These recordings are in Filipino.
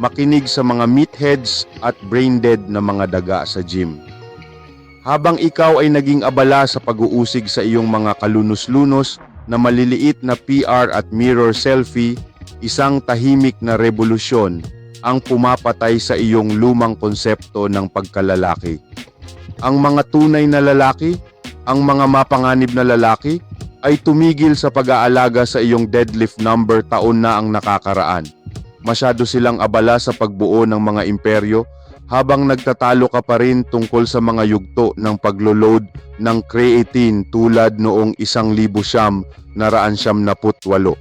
makinig sa mga meatheads at brain-dead na mga daga sa gym. Habang ikaw ay naging abala sa pag-uusig sa iyong mga kalunos-lunos na maliliit na PR at mirror selfie, isang tahimik na revolusyon ang pumapatay sa iyong lumang konsepto ng pagkalalaki. Ang mga tunay na lalaki, ang mga mapanganib na lalaki, ay tumigil sa pag-aalaga sa iyong deadlift number taon na ang nakakaraan. Masyado silang abala sa pagbuo ng mga imperyo habang nagtatalo ka pa rin tungkol sa mga yugto ng paglo-load ng creatine tulad noong isang libo siyam naraan siyam na putwalo.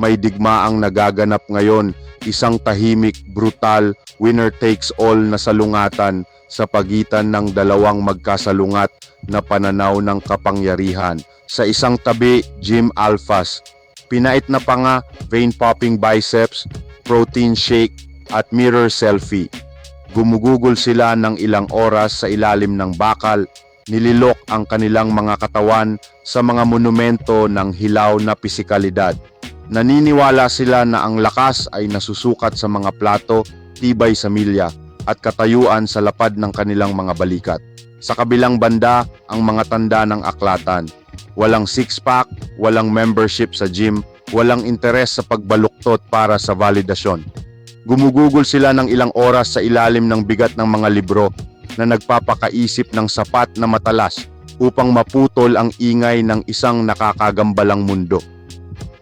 May digmaang nagaganap ngayon, isang tahimik, brutal, winner takes all na salungatan sa pagitan ng dalawang magkasalungat na pananaw ng kapangyarihan. Sa isang tabi, Jim Alphas. Pinait na pa nga, vein popping biceps, protein shake, at mirror selfie. Gumugugol sila ng ilang oras sa ilalim ng bakal, nililok ang kanilang mga katawan sa mga monumento ng hilaw na pisikalidad. Naniniwala sila na ang lakas ay nasusukat sa mga plato, tibay sa milya, at katayuan sa lapad ng kanilang mga balikat. Sa kabilang banda, ang mga tanda ng aklatan. Walang six-pack, walang membership sa gym, walang interes sa pagbaluktot para sa validasyon. Gumugugol sila ng ilang oras sa ilalim ng bigat ng mga libro na nagpapakaisip ng sapat na matalas upang maputol ang ingay ng isang nakakagambalang mundo.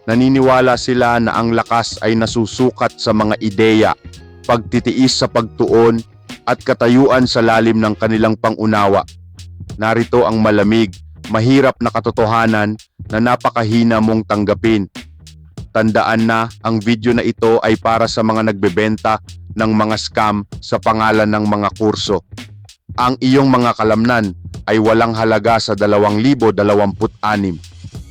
Naniniwala sila na ang lakas ay nasusukat sa mga ideya, pagtitiis sa pagtuon at katayuan sa lalim ng kanilang pangunawa. Narito ang malamig, mahirap na katotohanan na napakahina mong tanggapin. Tandaan na ang video na ito ay para sa mga nagbebenta ng mga scam sa pangalan ng mga kurso. Ang iyong mga kalamnan ay walang halaga sa 2026.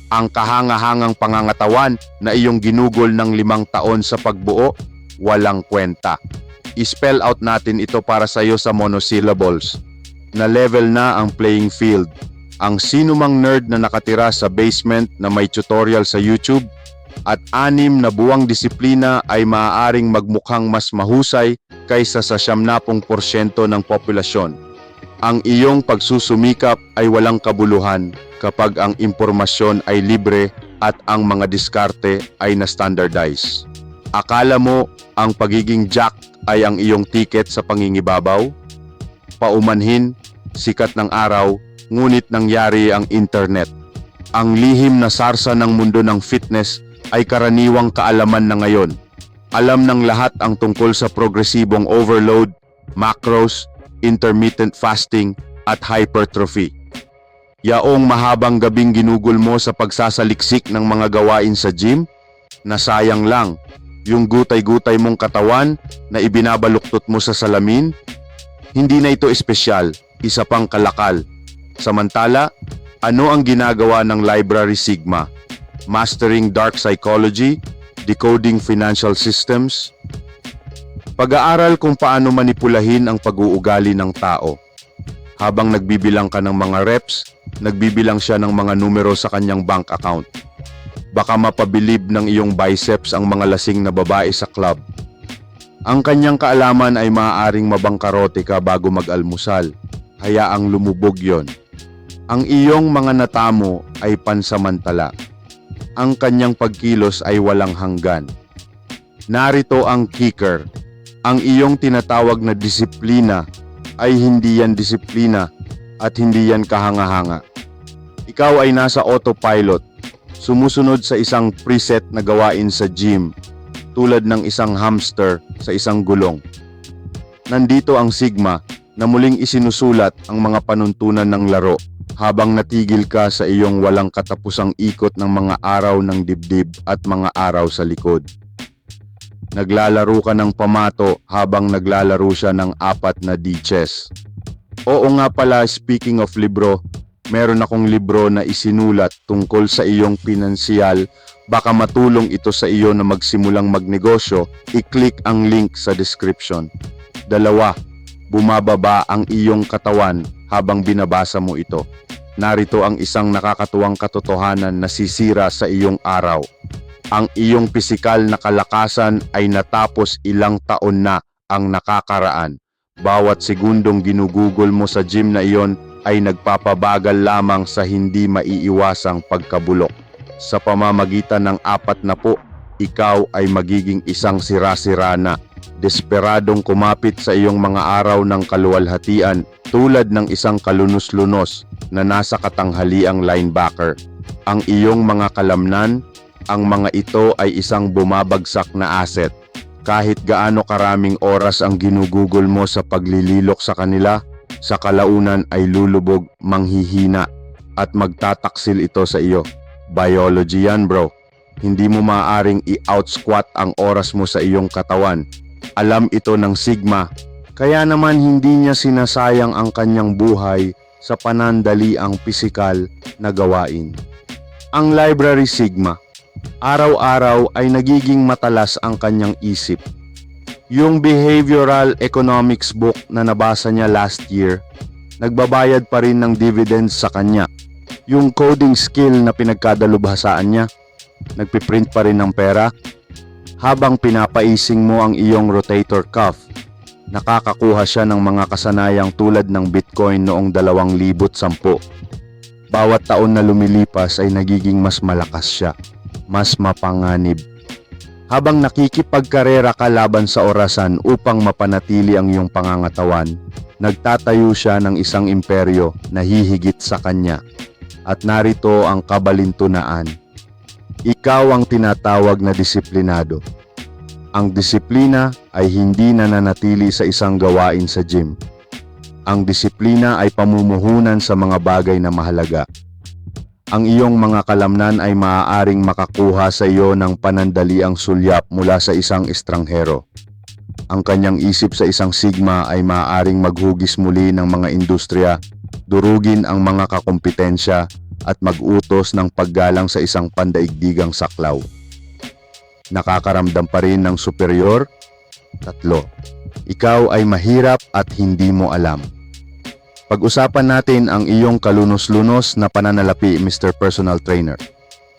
Ang kahangahangang pangangatawan na iyong ginugol ng limang taon sa pagbuo, walang kwenta. I-spell out natin ito para sa iyo sa monosyllables. Na level na ang playing field. Ang sinumang nerd na nakatira sa basement na may tutorial sa YouTube at anim na buwang disiplina ay maaaring magmukhang mas mahusay kaysa sa 70% ng populasyon. Ang iyong pagsusumikap ay walang kabuluhan kapag ang impormasyon ay libre at ang mga diskarte ay na-standardize. Akala mo ang pagiging jack ay ang iyong tiket sa pangingibabaw? Paumanhin, sikat ng araw, ngunit nangyari ang internet. Ang lihim na sarsa ng mundo ng fitness ay karaniwang kaalaman na ngayon. Alam ng lahat ang tungkol sa progresibong overload, macros, intermittent fasting, at hypertrophy. Yaong mahabang gabing ginugol mo sa pagsasaliksik ng mga gawain sa gym, nasayang lang yung gutay-gutay mong katawan na ibinabaluktot mo sa salamin, hindi na ito espesyal, isa pang kalakal. Samantala, ano ang ginagawa ng Library Sigma? Mastering Dark Psychology, Decoding Financial Systems, pag-aaral kung paano manipulahin ang pag-uugali ng tao. Habang nagbibilang ka ng mga reps, nagbibilang siya ng mga numero sa kanyang bank account. Baka mapabilib ng iyong biceps ang mga lasing na babae sa club. Ang kanyang kaalaman ay maaaring mabangkarote ka bago mag-almusal. Hayaang lumubog yon. Ang iyong mga natamo ay pansamantala. Ang kanyang pagkilos ay walang hanggan. Narito ang kicker. Ang iyong tinatawag na disiplina ay hindi yan disiplina at hindi yan kahanga-hanga. Ikaw ay nasa autopilot, sumusunod sa isang preset na gawain sa gym, tulad ng isang hamster sa isang gulong. Nandito ang Sigma na muling isinusulat ang mga panuntunan ng laro habang natigil ka sa iyong walang katapusang ikot ng mga araw ng dibdib at mga araw sa likod. Naglalaro ka ng pamato habang naglalaro siya ng apat na D-chess. Oo nga pala, speaking of libro, meron akong libro na isinulat tungkol sa iyong pinansyal. Baka matulong ito sa iyo na magsimulang magnegosyo, i-click ang link sa description. Dalawa, bumababa ang iyong katawan habang binabasa mo ito. Narito ang isang nakakatuwang katotohanan na sisira sa iyong araw. Ang iyong pisikal na kalakasan ay natapos ilang taon na ang nakakaraan. Bawat segundong ginugugol mo sa gym na iyon ay nagpapabagal lamang sa hindi maiiwasang pagkabulok. Sa pamamagitan ng apat na po, ikaw ay magiging isang sira-sira na, desperadong kumapit sa iyong mga araw ng kaluwalhatian tulad ng isang kalunos-lunos na nasa katanghaliang linebacker. Ang iyong mga kalamnan, ang mga ito ay isang bumabagsak na asset. Kahit gaano karaming oras ang ginugugol mo sa paglililok sa kanila, sa kalaunan ay lulubog, manghihina, at magtataksil ito sa iyo. Biology yan bro. Hindi mo maaaring i-outsquat ang oras mo sa iyong katawan. Alam ito ng Sigma, kaya naman hindi niya sinasayang ang kanyang buhay sa panandali ang pisikal na gawain. Ang Library Sigma, araw-araw ay nagiging matalas ang kanyang isip. Yung behavioral economics book na nabasa niya last year, nagbabayad pa rin ng dividends sa kanya. Yung coding skill na pinagkadalubhasaan niya, nagpiprint pa rin ng pera. Habang pinapaising mo ang iyong rotator cuff, nakakakuha siya ng mga kasanayang tulad ng Bitcoin noong 2010. Bawat taon na lumilipas ay nagiging mas malakas siya, mas mapanganib. Habang nakikipagkarera ka laban sa orasan upang mapanatili ang iyong pangangatawan, nagtatayo siya ng isang imperyo na hihigit sa kanya. At narito ang kabalintunaan. Ikaw ang tinatawag na disiplinado. Ang disiplina ay hindi nananatili sa isang gawain sa gym. Ang disiplina ay pamumuhunan sa mga bagay na mahalaga. Ang iyong mga kalamnan ay maaaring makakuha sa iyo ng panandaliang sulyap mula sa isang estranghero. Ang kanyang isip sa isang sigma ay maaaring maghugis muli ng mga industriya, durugin ang mga kakompetensya at mag-utos ng paggalang sa isang pandaigdigang saklaw. Nakakaramdam pa rin ng superior? Tatlo. Ikaw ay mahirap at hindi mo alam. Pag-usapan natin ang iyong kalunos-lunos na pananalapi, Mr. Personal Trainer.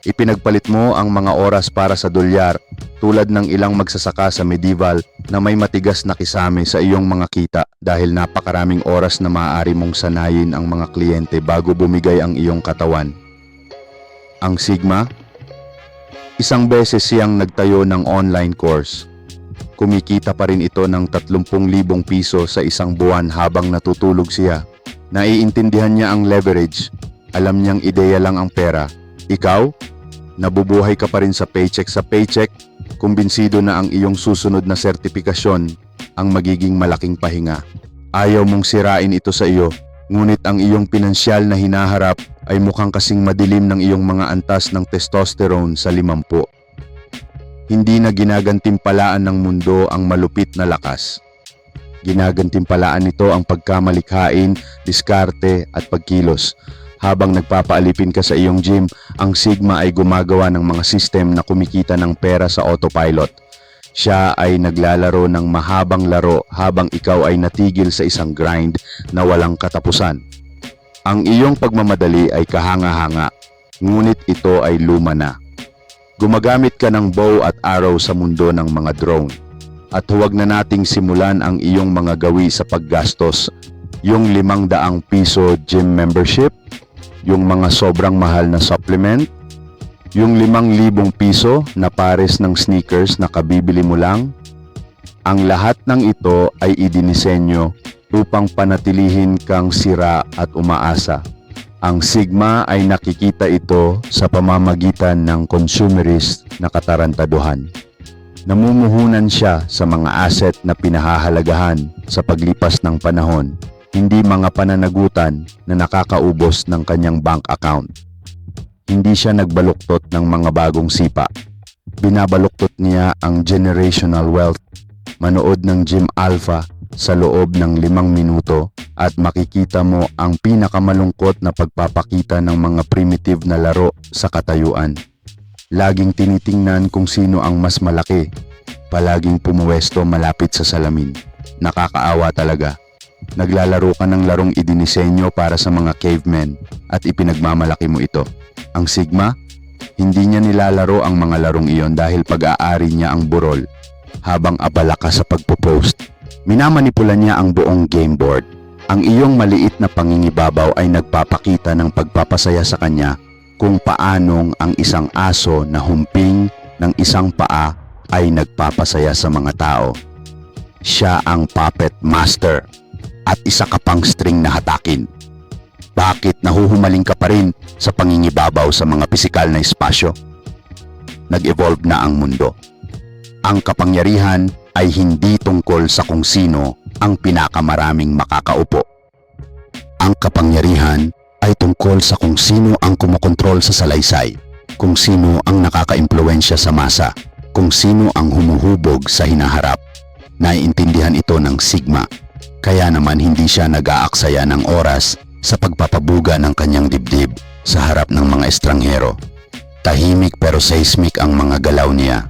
Ipinagpalit mo ang mga oras para sa dolyar tulad ng ilang magsasaka sa medieval na may matigas na kisame sa iyong mga kita dahil napakaraming oras na maaari mong sanayin ang mga kliyente bago bumigay ang iyong katawan. Ang Sigma, isang beses siyang nagtayo ng online course. Kumikita pa rin ito ng 30,000 piso sa isang buwan habang natutulog siya. Naiintindihan niya ang leverage. Alam niyang ideya lang ang pera. Ikaw, nabubuhay ka pa rin sa paycheck sa paycheck, kumbinsido na ang iyong susunod na sertipikasyon ang magiging malaking pahinga. Ayaw mong sirain ito sa iyo, ngunit ang iyong pinansyal na hinaharap ay mukhang kasing madilim ng iyong mga antas ng testosterone sa limampu. Hindi na ginagantimpalaan ng mundo ang malupit na lakas. Ginagantimpalaan nito ang pagkamalikhain, diskarte at pagkilos. Habang nagpapaalipin ka sa iyong gym, ang Sigma ay gumagawa ng mga system na kumikita ng pera sa autopilot. Siya ay naglalaro ng mahabang laro habang ikaw ay natigil sa isang grind na walang katapusan. Ang iyong pagmamadali ay kahanga-hanga, ngunit ito ay luma na. Gumagamit ka ng bow at arrow sa mundo ng mga drone. At huwag na nating simulan ang iyong mga gawi sa paggastos. Yung limang daang piso gym membership, yung mga sobrang mahal na supplement, yung limang libong piso na pares ng sneakers na kabibili mo lang. Ang lahat ng ito ay idinisenyo upang panatilihin kang sira at umaasa. Ang Sigma ay nakikita ito sa pamamagitan ng consumerist na katarantaduhan. Namumuhunan siya sa mga asset na pinahahalagahan sa paglipas ng panahon, hindi mga pananagutan na nakakaubos ng kanyang bank account. Hindi siya nagbaluktot ng mga bagong sipa. Binabaluktot niya ang generational wealth. Manood ng Gym Alpha sa loob ng limang minuto at makikita mo ang pinakamalungkot na pagpapakita ng mga primitive na laro sa katayuan. Laging tinitingnan kung sino ang mas malaki. Palaging pumuwesto malapit sa salamin. Nakakaawa talaga. Naglalaro ka ng larong idinisenyo para sa mga cavemen at ipinagmamalaki mo ito. Ang Sigma, Hindi niya nilalaro ang mga larong iyon dahil pag-aari niya ang burol habang abala ka sa pagpo-post. Minamanipula niya ang buong game board. Ang iyong maliit na pangingibabaw ay nagpapakita ng pagpapasaya sa kanya kung paanong ang isang aso na humping ng isang paa ay nagpapasaya sa mga tao. Siya ang puppet master at isa ka pang string na hatakin. Bakit nahuhumaling ka pa rin sa pangingibabaw sa mga pisikal na espasyo? Nag-evolve na ang mundo. Ang kapangyarihan ay hindi tungkol sa kung sino ang pinakamaraming makakaupo. Ang kapangyarihan ay tungkol sa kung sino ang kumokontrol sa salaysay, kung sino ang nakakaimpluensya sa masa, kung sino ang humuhubog sa hinaharap. Naiintindihan ito ng Sigma, kaya naman hindi siya nag-aaksaya ng oras sa pagpapabuga ng kanyang dibdib sa harap ng mga estranghero. Tahimik pero seismic ang mga galaw niya.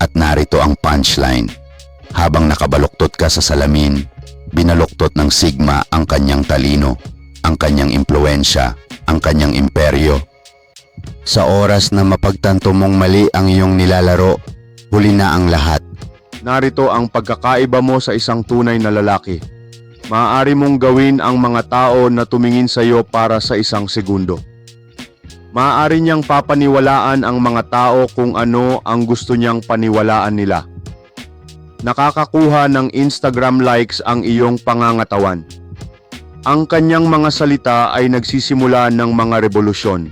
At narito ang punchline. Habang nakabaluktot ka sa salamin, binaluktot ng Sigma ang kanyang talino, ang kanyang impluensya, ang kanyang imperyo. Sa oras na mapagtanto mong mali ang iyong nilalaro, huli na ang lahat. Narito ang pagkakaiba mo sa isang tunay na lalaki. Maaari mong gawin ang mga tao na tumingin sa iyo para sa isang segundo. Maaari niyang papaniwalaan ang mga tao kung ano ang gusto niyang paniwalaan nila. Nakakakuha ng Instagram likes ang iyong pangangatawan. Ang kanyang mga salita ay nagsisimula ng mga revolusyon.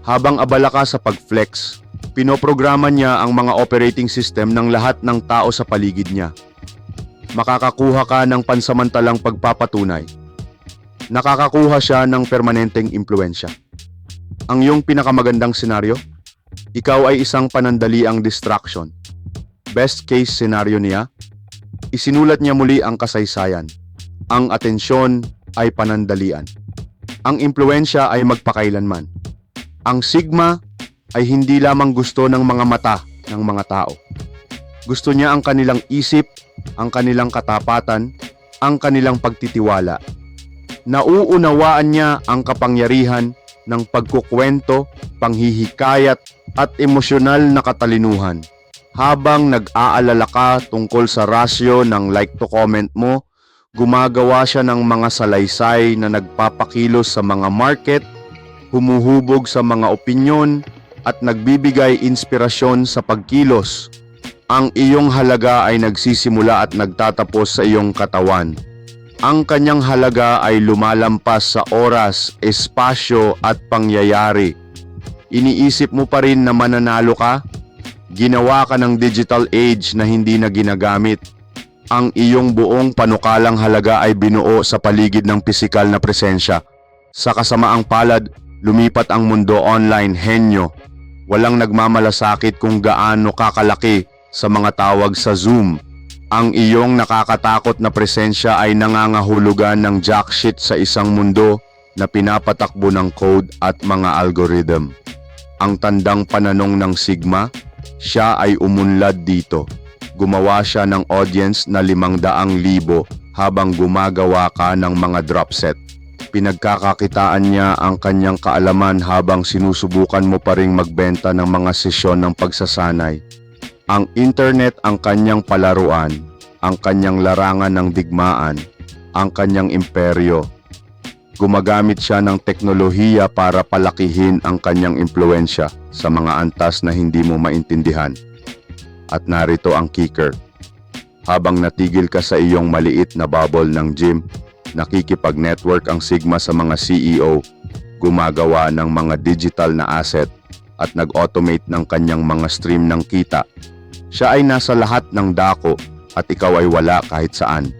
Habang abala ka sa pag-flex, pinoprograma niya ang mga operating system ng lahat ng tao sa paligid niya. Makakakuha ka ng pansamantalang pagpapatunay. Nakakakuha siya ng permanenteng impluensya. Ang iyong pinakamagandang senaryo? Ikaw ay isang panandaliang distraction. Best case scenario niya? Isinulat niya muli ang kasaysayan. Ang atensyon ay panandalian. Ang impluensya ay magpakailanman. Ang sigma ay hindi lamang gusto ng mga mata ng mga tao. Gusto niya ang kanilang isip, ang kanilang katapatan, ang kanilang pagtitiwala. Nauunawaan niya ang kapangyarihan ng pagkukwento, panghihikayat at emosyonal na katalinuhan. Habang nag-aalala ka tungkol sa rasyo ng like to comment mo, gumagawa siya ng mga salaysay na nagpapakilos sa mga market, humuhubog sa mga opinyon, at nagbibigay inspirasyon sa pagkilos. Ang iyong halaga ay nagsisimula at nagtatapos sa iyong katawan. Ang kanyang halaga ay lumalampas sa oras, espasyo at pangyayari. Iniisip mo pa rin na mananalo ka? Ginawa ka ng digital age na hindi na ginagamit. Ang iyong buong panukalang halaga ay binuo sa paligid ng pisikal na presensya. Sa kasamaang palad, lumipat ang mundo online henyo. Walang nagmamalasakit kung gaano kakalaki sa mga tawag sa Zoom. Ang iyong nakakatakot na presensya ay nangangahulugan ng jackshit sa isang mundo na pinapatakbo ng code at mga algorithm. Ang tandang pananong ng Sigma, siya ay umunlad dito. Gumawa siya ng audience na limang daang libo habang gumagawa ka ng mga drop set. Pinagkakakitaan niya ang kanyang kaalaman habang sinusubukan mo pa ring magbenta ng mga sesyon ng pagsasanay. Ang internet ang kanyang palaruan, ang kanyang larangan ng digmaan, ang kanyang imperyo. Gumagamit siya ng teknolohiya para palakihin ang kanyang impluensya sa mga antas na hindi mo maintindihan. At narito ang kicker. Habang natigil ka sa iyong maliit na bubble ng gym, nakikipag-network ang Sigma sa mga CEO, gumagawa ng mga digital na asset at nag-automate ng kanyang mga stream ng kita. Siya ay nasa lahat ng dako at ikaw ay wala kahit saan.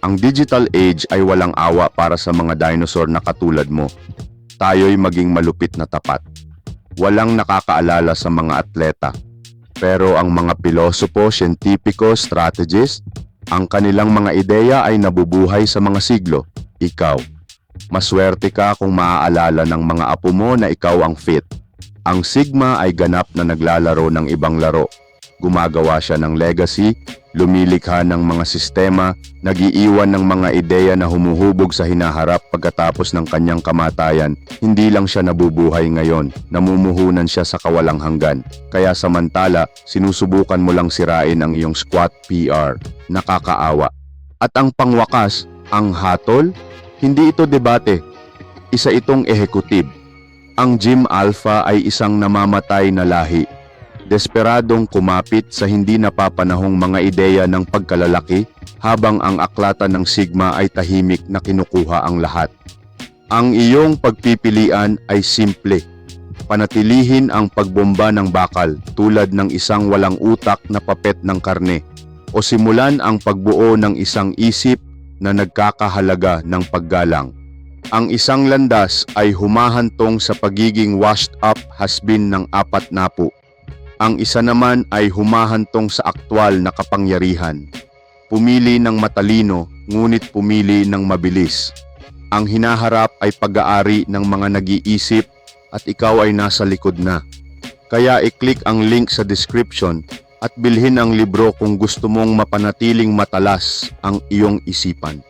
Ang digital age ay walang awa para sa mga dinosaur na katulad mo. Tayo'y maging malupit na tapat. Walang nakakaalala sa mga atleta. Pero ang mga pilosopo, siyentipiko, strategist, ang kanilang mga ideya ay nabubuhay sa mga siglo. Ikaw. Maswerte ka kung maaalala ng mga apo mo na ikaw ang fit. Ang Sigma ay ganap na naglalaro ng ibang laro. Gumagawa siya ng legacy lumilikha ng mga sistema, nagiiwan ng mga ideya na humuhubog sa hinaharap pagkatapos ng kanyang kamatayan, hindi lang siya nabubuhay ngayon, namumuhunan siya sa kawalang hanggan. Kaya samantala, sinusubukan mo lang sirain ang iyong squat PR. Nakakaawa. At ang pangwakas, ang hatol, hindi ito debate. Isa itong ehekutib. Ang Jim Alpha ay isang namamatay na lahi desperadong kumapit sa hindi napapanahong mga ideya ng pagkalalaki habang ang aklatan ng Sigma ay tahimik na kinukuha ang lahat. Ang iyong pagpipilian ay simple. Panatilihin ang pagbomba ng bakal tulad ng isang walang utak na papet ng karne o simulan ang pagbuo ng isang isip na nagkakahalaga ng paggalang. Ang isang landas ay humahantong sa pagiging washed up has-been ng apat na po ang isa naman ay humahantong sa aktwal na kapangyarihan. Pumili ng matalino, ngunit pumili ng mabilis. Ang hinaharap ay pag-aari ng mga nag-iisip at ikaw ay nasa likod na. Kaya i-click ang link sa description at bilhin ang libro kung gusto mong mapanatiling matalas ang iyong isipan.